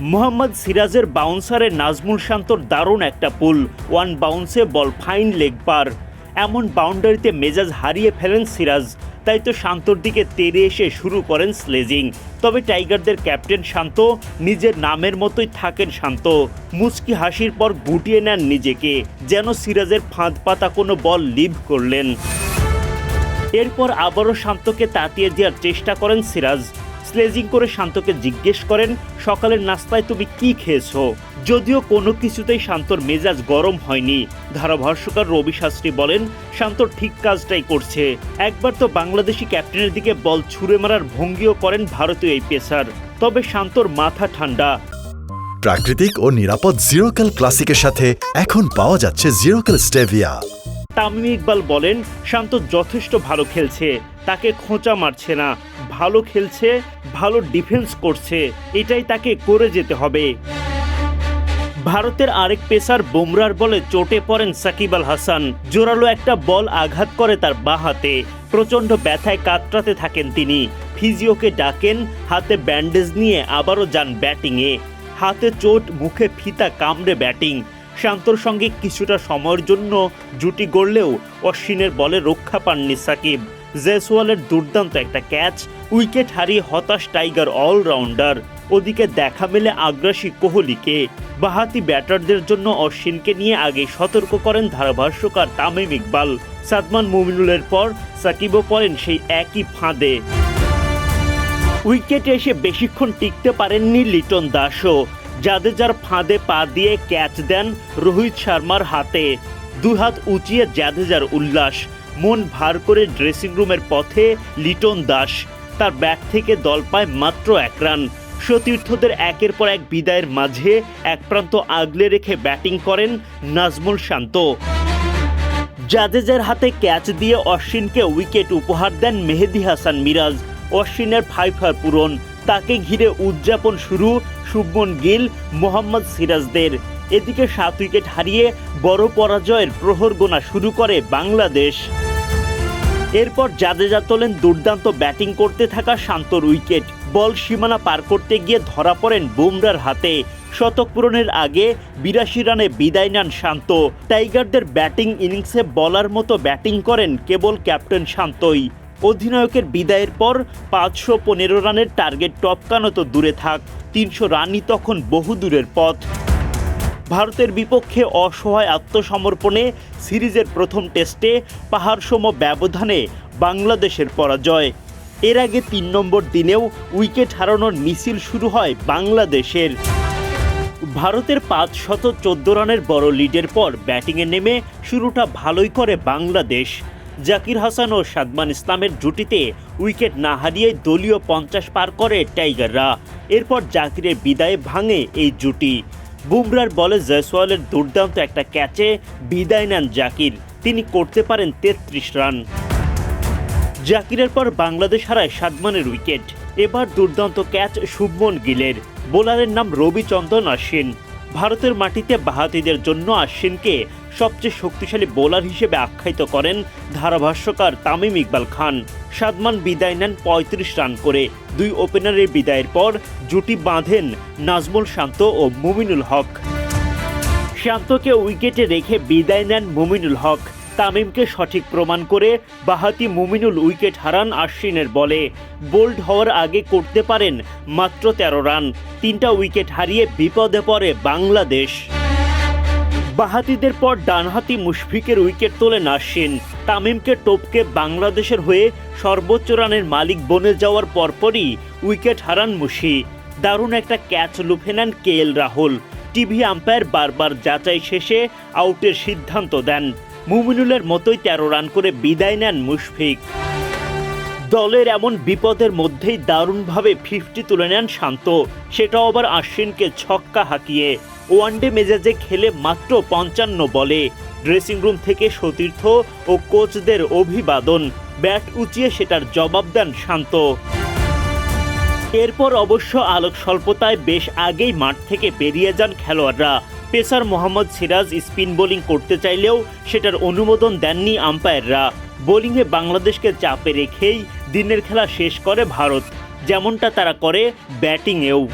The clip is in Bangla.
মোহাম্মদ সিরাজের বাউন্সারে নাজমুল শান্তর দারুণ একটা পুল। ওয়ান বাউন্সে বল ফাইন লেগ পার। এমন বাউন্ডারিতে মেজাজ হারিয়ে ফেলেন সিরাজ। তাই তো শান্তর দিকে তেড়ে এসে শুরু করেন স্লেজিং। তবে টাইগারদের ক্যাপ্টেন শান্ত, নিজের নামের মতোই থাকেন শান্ত। মুচকি হাসির পর গুটিয়ে নেন নিজেকে, যেন সিরাজের ফাঁদ পাতা কোনো বল লিভ করলেন। এরপর আবারও শান্তকে তাতিয়ে দেওয়ার চেষ্টা করেন সিরাজ। স্লেজিং করে শান্তকে জিজ্ঞেস করেন, সকালের নাস্তায় তুমি কি খেয়েছো? যদিও কোনো কিছুতেই শান্তর মেজাজ গরম হয়নি। ধারাভাষ্যকার রবি শাস্ত্রী বলেন, শান্ত ঠিক কাজটাই করছে। একবার তো বাংলাদেশি ক্যাপ্টেনের দিকে বল ছুঁড়ে মারার ভঙ্গিও করেন ভারতীয় এই পেসার। তবে শান্তর মাথা ঠান্ডা। প্রাকৃতিক ও নিরাপদ জিরোকাল ক্লাসিকের সাথে এখন পাওয়া যাচ্ছে জিরোকাল স্টেভিয়া। তামিম ইকবাল বলেন, শান্ত যথেষ্ট ভালো খেলছে, তাকে খোঁচা মারছে না। ভালো খেলছে, ভালো ডিফেন্স করছে, এটাই তাকে করে যেতে হবে। ভারতের আরেক পেসার বুমরার বলে চোটে পড়েন সাকিব আল হাসান। জোরালো একটা বল আঘাত করে তার বাঁ হাতে। প্রচণ্ড ব্যথায় কাতরাতে থাকেন তিনি। ফিজিওকে ডাকেন, হাতে ব্যান্ডেজ নিয়ে আবারও যান ব্যাটিংয়ে। হাতে চোট, মুখে ফিতা কামড়ে ব্যাটিং। শান্তর সঙ্গে কিছুটা সময়ের জন্য জুটি গড়লেও অশ্বিনের বলে রক্ষা পাননি সাকিব। জয়সওয়ালের দুর্দান্ত একটা ক্যাচ, উইকেট হারিয়ে হতাশ টাইগার অলরাউন্ডার। ওদিকে দেখা মেলে আগ্রাসী কোহলিকে। বাহাতি ব্যাটারদের জন্য অশ্বিনকে নিয়ে আগে সতর্ক করেন ধারাভাষ্যকার তামিম ইকবাল। সাদমান মুমিনুলের পর সাকিবও পড়েন সেই একই ফাঁদে। উইকেটে এসে বেশিক্ষণ টিকতে পারেননি লিটন দাসও। জাদেজার ফাঁদে পা দিয়ে ক্যাচ দেন রোহিত শর্মার হাতে। দুই হাত উঁচিয়ে জাদেজার উল্লাস। মন ভার করে ড্রেসিং রুমের পথে লিটন দাস। তার ব্যাট থেকে দল পায় মাত্র এক রান। সতীর্থদের একের পর এক বিদায়ের মাঝে এক প্রান্ত আগলে রেখে ব্যাটিং করেন নাজমুল শান্ত। জাদেজার হাতে ক্যাচ দিয়ে অশ্বিনকে উইকেট উপহার দেন মেহেদি হাসান মিরাজ। অশ্বিনের ফাইফার পূরণ। তাকে ঘিরে উদযাপন শুরু শুভমন গিল, মোহাম্মদ সিরাজদের। এদিকে সাত উইকেট হারিয়ে বড় পরাজয়ের প্রহর গোনা শুরু করে বাংলাদেশ। এরপর জাদেজা তোলেন দুর্দান্ত ব্যাটিং করতে থাকা শান্তর উইকেট। বল সীমানা পার করতে গিয়ে ধরা পড়েন বুমরার হাতে। শতক পূরণের আগে বিরাশি রানে বিদায় নেন শান্ত। টাইগারদের ব্যাটিং ইনিংসে বলার মতো ব্যাটিং করেন কেবল ক্যাপ্টেন শান্তই। অধিনায়কের বিদায়ের পর পাঁচশো পনেরো রানের টার্গেট টপকানো তো দূরে থাক, তিনশো রানই তখন বহু দূরের পথ। ভারতের বিপক্ষে অসহায় আত্মসমর্পণে সিরিজের প্রথম টেস্টে পাহাড়সম ব্যবধানে বাংলাদেশের পরাজয়। এর আগে তিন নম্বর দিনেও উইকেট হারানোর মিছিল শুরু হয় বাংলাদেশের। ভারতের পাঁচ শত চোদ্দ রানের বড় লিডের পর ব্যাটিংয়ে নেমে শুরুটা ভালোই করে বাংলাদেশ। জাকির হাসান ও সাদমান ইসলামের জুটিতে উইকেট না হারিয়ে দলীয় পঞ্চাশ পার করে টাইগাররা। এরপর জাকিরের বিদায়ে ভাঙে এই জুটি। বুমরার বলে জয়সওয়ালের দুর্দান্ত একটা ক্যাচে বিদায় নেন জাকির। তিনি করতে পারেন তেত্রিশ রান। জাকিরের পর বাংলাদেশ হারায় সাদমানের উইকেট। এবার দুর্দান্ত ক্যাচ শুভমন গিলের। বোলারের নাম রবিচন্দ্রন আশ্বিন। ভারতের মাটিতে বাহাতিদের জন্য আশ্বিনকে সবচেয়ে শক্তিশালী বোলার হিসেবে আখ্যায়িত করেন ধারাভাষ্যকার তামিম ইকবাল খান। সাদমান বিদায় নেন পঁয়ত্রিশ রান করে। দুই ওপেনারের বিদায়ের পর জুটি বাঁধেন নাজমুল শান্ত ও মুমিনুল হক। শান্তকে উইকেটে রেখে বিদায় নেন মুমিনুল হক। তামিমকে সঠিক প্রমাণ করে বাহাতি মুমিনুল উইকেট হারান আশ্বিনের বলে। বোল্ড হওয়ার আগে করতে পারেন মাত্র তেরো রান। তিনটা উইকেট হারিয়ে বিপদে পড়ে বাংলাদেশ। বাহাতিদের পর ডানহাতি মুশফিকের উইকেট তোলেন আশ্বিন তামিমকে টপকে বাংলাদেশের হয়ে সর্বোচ্চ রানের মালিক বনে যাওয়ার পরপরই উইকেট হারান মুশি। দারুণ একটা ক্যাচ লুফে নেন K L Rahul. TV umpire বারবার যাচাই শেষে আউটের সিদ্ধান্ত দেন। মুমিনুলের মতোই তেরো রান করে বিদায় নেন মুশফিক। দলের এমন বিপদের মধ্যেই দারুণভাবে ফিফটি তুলে নেন শান্ত। সেটাও আবার আশ্বিনকে ছক্কা হাঁকিয়ে। ওয়ানডে মেজাজে খেলে মাত্র পঞ্চান্ন বলে। ড্রেসিং রুম থেকে সতীর্থ ও কোচদের অভিবাদন। ব্যাট উঁচিয়ে সেটার জবাব দেন শান্ত। এরপর অবশ্য আলোক স্বল্পতায় বেশ আগেই মাঠ থেকে বেরিয়ে যান খেলোয়াড়রা। Pacer Mohammed Siraj spin bowling করতে চাইলেও সেটার অনুমোদন দেননি আম্পায়াররা। বোলিংয়ে বাংলাদেশকে চাপে রেখেই দিনের খেলা শেষ করে ভারত। যেমনটা তারা করে ব্যাটিংয়েও।